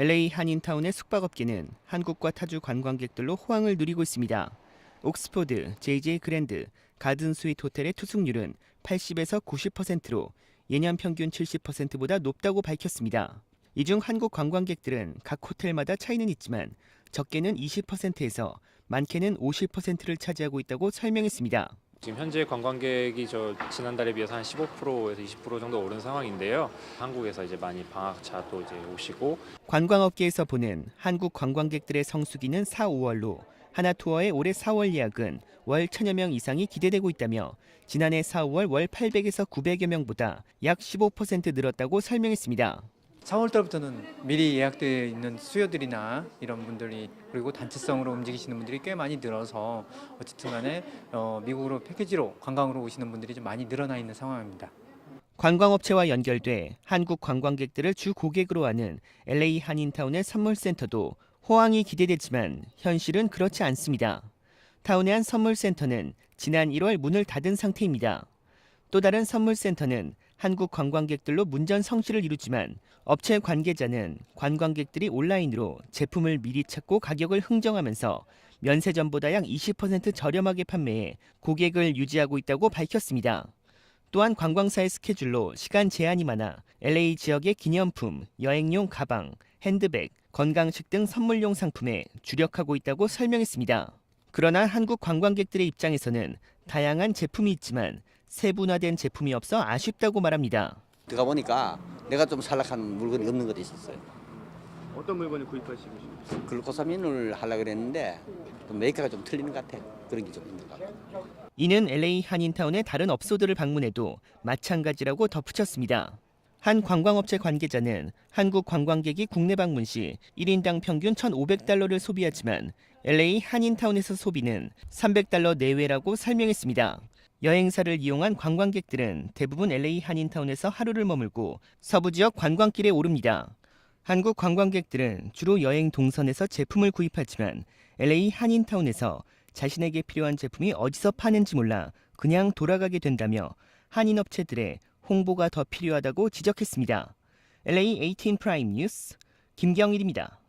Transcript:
LA 한인타운의 숙박업계는 한국과 타주 관광객들로 호황을 누리고 있습니다. 옥스포드, JJ 그랜드, 가든 스윗 호텔의 투숙률은 80에서 90%로 예년 평균 70%보다 높다고 밝혔습니다. 이 중 한국 관광객들은 각 호텔마다 차이는 있지만 적게는 20%에서 많게는 50%를 차지하고 있다고 설명했습니다. 지금 현재 관광객이 저 지난달에 비해서 한 15%에서 20% 정도 오른 상황인데요. 한국에서 이제 많이 방학차도 이제 오시고 관광업계에서 보는 한국 관광객들의 성수기는 4, 5월로 하나투어의 올해 4월 예약은 월 천여 명 이상이 기대되고 있다며 지난해 4, 5월 월 800에서 900여 명보다 약 15% 늘었다고 설명했습니다. 4월 달부터는 미리 예약되어 있는 수요들이나 이런 분들이 그리고 단체성으로 움직이시는 분들이 꽤 많이 늘어서 어쨌든 간에 어, 미국으로 패키지로 관광으로 오시는 분들이 좀 많이 늘어나 있는 상황입니다. 관광업체와 연결돼 한국 관광객들을 주 고객으로 하는 LA 한인타운의 선물센터도 호황이 기대되지만 현실은 그렇지 않습니다. 타운의 한 선물센터는 지난 1월 문을 닫은 상태입니다. 또 다른 선물센터는 한국 관광객들로 문전 성시를 이루지만 업체 관계자는 관광객들이 온라인으로 제품을 미리 찾고 가격을 흥정하면서 면세점보다 약 20% 저렴하게 판매해 고객을 유지하고 있다고 밝혔습니다. 또한 관광사의 스케줄로 시간 제한이 많아 LA 지역의 기념품, 여행용 가방, 핸드백, 건강식 등 선물용 상품에 주력하고 있다고 설명했습니다. 그러나 한국 관광객들의 입장에서는 다양한 제품이 있지만 세분화된 제품이 없어 아쉽다고 말합니다. 들어가 보니까 내가 좀 살락한 물건이 없는 것도 있었어요. 어떤 물건을 구입하시고 싶으세요? 글루코사민을 하려고 그랬는데 좀 메이커가 좀 틀리는 것 같아. 그런 게 좀 있는 것 같아. 이는 LA 한인타운의 다른 업소들을 방문해도 마찬가지라고 덧붙였습니다. 한 관광업체 관계자는 한국 관광객이 국내 방문 시 1인당 평균 1,500달러를 소비하지만 LA 한인타운에서 소비는 300달러 내외라고 설명했습니다. 여행사를 이용한 관광객들은 대부분 LA 한인타운에서 하루를 머물고 서부 지역 관광길에 오릅니다. 한국 관광객들은 주로 여행 동선에서 제품을 구입하지만 LA 한인타운에서 자신에게 필요한 제품이 어디서 파는지 몰라 그냥 돌아가게 된다며 한인 업체들의 홍보가 더 필요하다고 지적했습니다. LA 18 프라임 뉴스 김경일입니다.